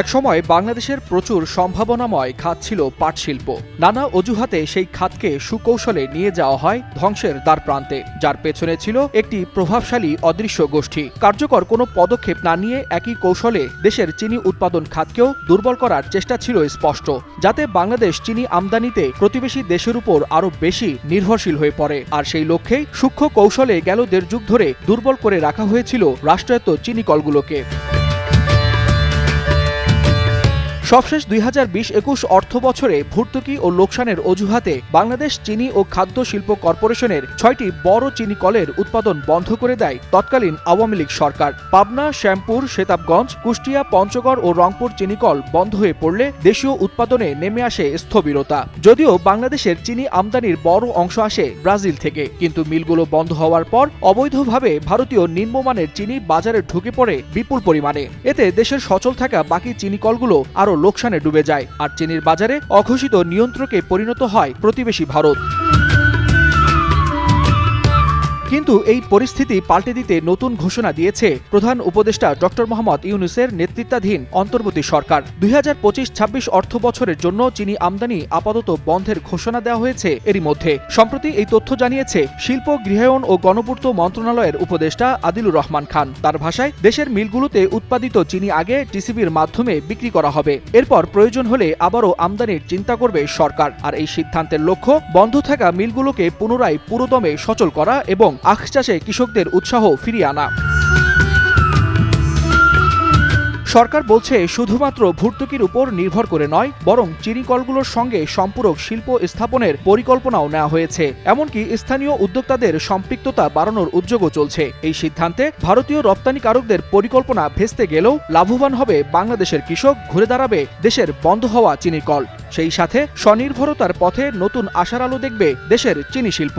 একসময় বাংলাদেশের প্রচুর সম্ভাবনাময় খাত ছিল পাট শিল্প নানা অজুহাতে সেই খাতকে সুকৌশলে নিয়ে যাওয়া হয় ধ্বংসের দ্বার প্রান্তে, যার পেছনে ছিল একটি প্রভাবশালী অদৃশ্য গোষ্ঠী। কার্যকর কোনো পদক্ষেপ না নিয়ে একই কৌশলে দেশের চিনি উৎপাদন খাতকেও দুর্বল করার চেষ্টা ছিল স্পষ্ট, যাতে বাংলাদেশ চিনি আমদানিতে প্রতিবেশী দেশের উপর আরও বেশি নির্ভরশীল হয়ে পড়ে। আর সেই লক্ষ্যেই সূক্ষ্ম কৌশলে গেল দেড় যুগ ধরে দুর্বল করে রাখা হয়েছিল রাষ্ট্রায়ত্ত চিনি কলগুলোকে। সবশেষ দুই হাজার বিশ একুশ অর্থ বছরে ভর্তুকি ও লোকসানের অজুহাতে বাংলাদেশ চিনি ও খাদ্য শিল্প কর্পোরেশনের ছয়টি বড় চিনি কলের উৎপাদন বন্ধ করে দেয় তৎকালীন আওয়ামী লীগ সরকার। পাবনা, শ্যামপুর, সেতাবগঞ্জ, কুষ্টিয়া, পঞ্চগড় ও রংপুর চিনিকল বন্ধ হয়ে পড়লে দেশীয় উৎপাদনে নেমে আসে স্থবিরতা। যদিও বাংলাদেশের চিনি আমদানির বড় অংশ আসে ব্রাজিল থেকে, কিন্তু মিলগুলো বন্ধ হওয়ার পর অবৈধভাবে ভারতীয় নিম্নমানের চিনি বাজারে ঢুকে পড়ে বিপুল পরিমাণে। এতে দেশের সচল থাকা বাকি চিনি কলগুলো আরও লোকসানে ডুবে যায়। আর চিনির বাজারে অঘোষিত নিয়ন্ত্রকে পরিণত হয় প্রতিবেশী ভারত। কিন্তু এই পরিস্থিতি পাল্টে দিতে নতুন ঘোষণা দিয়েছে প্রধান উপদেষ্টা ডক্টর মোহাম্মদ ইউনুসের নেতৃত্বাধীন অন্তর্বর্তী সরকার। দুই হাজার পঁচিশ ছাব্বিশ অর্থ বছরের জন্য চিনি আমদানি আপাতত বন্ধের ঘোষণা দেওয়া হয়েছে এরই মধ্যে। সম্প্রতি এই তথ্য জানিয়েছে শিল্প, গৃহায়ন ও গণপূর্ত মন্ত্রণালয়ের উপদেষ্টা আদিলুর রহমান খান। তার ভাষায়, দেশের মিলগুলোতে উৎপাদিত চিনি আগে টিসিবির মাধ্যমে বিক্রি করা হবে। এরপর প্রয়োজন হলে আবারও আমদানির চিন্তা করবে সরকার। আর এই সিদ্ধান্তের লক্ষ্য, বন্ধ থাকা মিলগুলোকে পুনরায় পুরোদমে সচল করা এবং আখ চাষে কৃষকদের উৎসাহ ফিরিয়ে আনা। সরকার বলছে, শুধুমাত্র ভর্তুকির উপর নির্ভর করে নয়, বরং চিনি কলগুলোর সঙ্গে সম্পূরক শিল্প স্থাপনের পরিকল্পনাও নেওয়া হয়েছে। এমনকি স্থানীয় উদ্যোক্তাদের সম্পৃক্ততা বাড়ানোর উদ্যোগও চলছে। এই সিদ্ধান্তে ভারতীয় রপ্তানিকারকদের পরিকল্পনা ভেস্তে গেলেও লাভবান হবে বাংলাদেশের কৃষক, ঘুরে দাঁড়াবে দেশের বন্ধ হওয়া চিনিকল সেই সাথে স্বনির্ভরতার পথে নতুন আশার আলো দেখবে দেশের চিনি শিল্প।